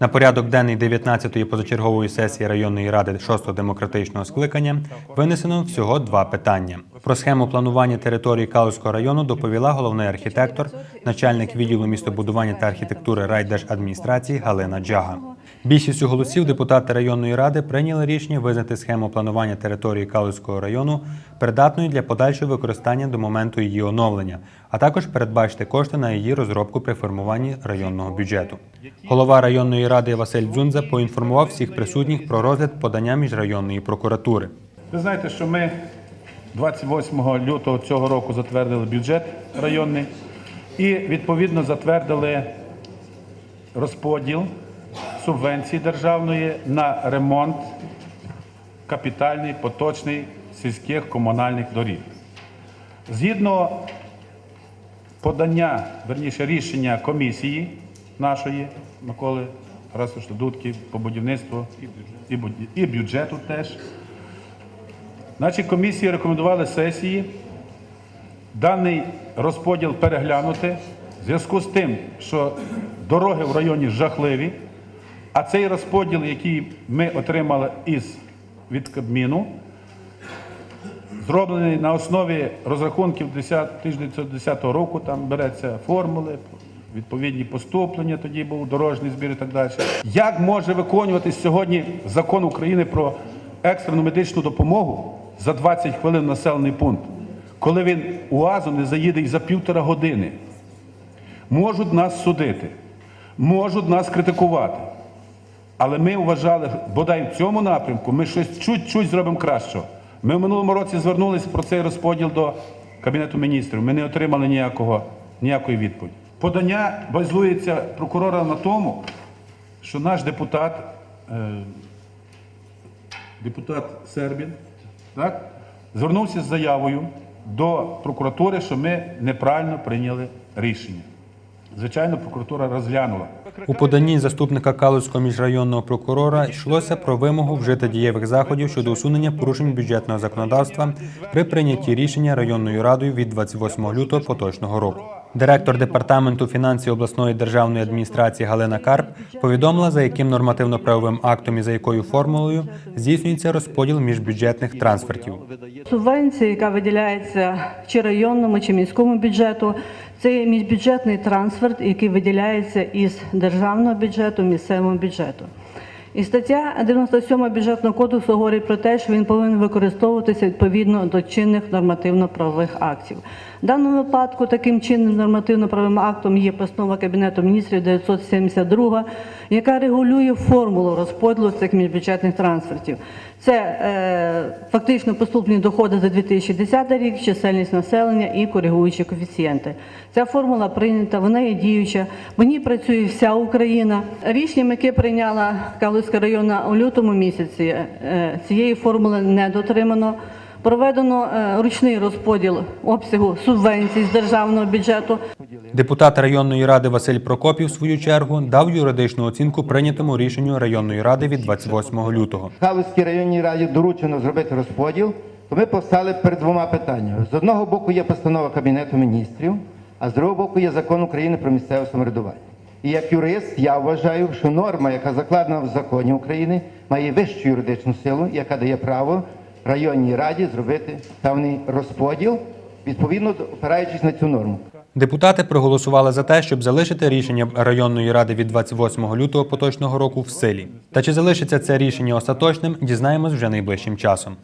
На порядок денний 19-ї позачергової сесії районної ради 6-го демократичного скликання винесено всього два питання. Про схему планування території Калузького району доповіла головний архітектор, начальник відділу містобудування та архітектури райдержадміністрації Галина Джага. Більшістю голосів депутати районної ради прийняли рішення визнати схему планування території Калузького району придатною для подальшого використання до моменту її оновлення, а також передбачити кошти на її розробку при формуванні районного бюджету. Голова районної ради Василь Дзунза поінформував всіх присутніх про розгляд подання міжрайонної прокуратури. Ви знаєте, що ми 28 лютого цього року затвердили бюджет районний і відповідно затвердили розподіл субвенції державної на ремонт капітальний поточний сільських комунальних доріг. Згідно подання, верніше рішення комісії нашої Миколи Тарасовича Дудки по будівництву і буд- і бюджету теж. Наші комісії рекомендували сесії даний розподіл переглянути в зв'язку з тим, що дороги в районі жахливі, а цей розподіл, який ми отримали із від Кабміну, зроблений на основі розрахунків 10 1910 року, там береться формули, відповідні поступлення, тоді був дорожній збір і так далі. Як може виконуватись сьогодні закон України про екстрену медичну допомогу за 20 хвилин населений пункт, коли він УАЗу не заїде і за півтора години? Можуть нас судити, можуть нас критикувати. Але ми вважали, бодай в цьому напрямку ми щось чуть-чуть зробимо кращого. Ми в минулому році звернулися про цей розподіл до Кабінету міністрів. Ми не отримали ніякого, ніякої відповіді. Подання базується прокурора на тому, що наш депутат, е, депутат Сербін, так, звернувся з заявою до прокуратури, що ми неправильно прийняли рішення. Звичайно, прокуратура розглянула. У поданні заступника Калузького міжрайонного прокурора йшлося про вимогу вжити дієвих заходів щодо усунення порушень бюджетного законодавства при прийнятті рішення районною радою від 28 лютого поточного року. Директор департаменту фінансів обласної державної адміністрації Галина Карп повідомила, за яким нормативно-правовим актом і за якою формулою здійснюється розподіл міжбюджетних трансфертів. Субвенція, яка виділяється чи районному, чи міському бюджету, це міжбюджетний трансферт, який виділяється із державного бюджету, місцевого бюджету. І стаття 97 бюджетного кодексу говорить про те, що він повинен використовуватися відповідно до чинних нормативно-правових актів. В даному випадку таким чинним нормативно-правовим актом є постанова Кабінету міністрів 972, яка регулює формулу розподілу цих міжбюджетних трансфертів. Це е, фактично поступлені доходи за 2010 рік, чисельність населення і коригуючі коефіцієнти. Ця формула прийнята, вона є діюча. В ній працює вся Україна. Рішенням, яке прийняла Калузька районна у лютому місяці, е, цієї формули не дотримано. Проведено е, ручний розподіл обсягу субвенцій з державного бюджету. Депутат районної ради Василь Прокопів, в свою чергу, дав юридичну оцінку прийнятому рішенню районної ради від 28 лютого. Галузькій районній раді доручено зробити розподіл, то ми постали перед двома питаннями. З одного боку є постанова Кабінету міністрів, а з другого боку є закон України про місцеве самоврядування. І як юрист я вважаю, що норма, яка закладена в законі України, має вищу юридичну силу, яка дає право районній раді зробити певний розподіл, відповідно опираючись на цю норму. Депутати проголосували за те, щоб залишити рішення районної ради від 28 лютого поточного року в силі. Та чи залишиться це рішення остаточним, дізнаємось вже найближчим часом.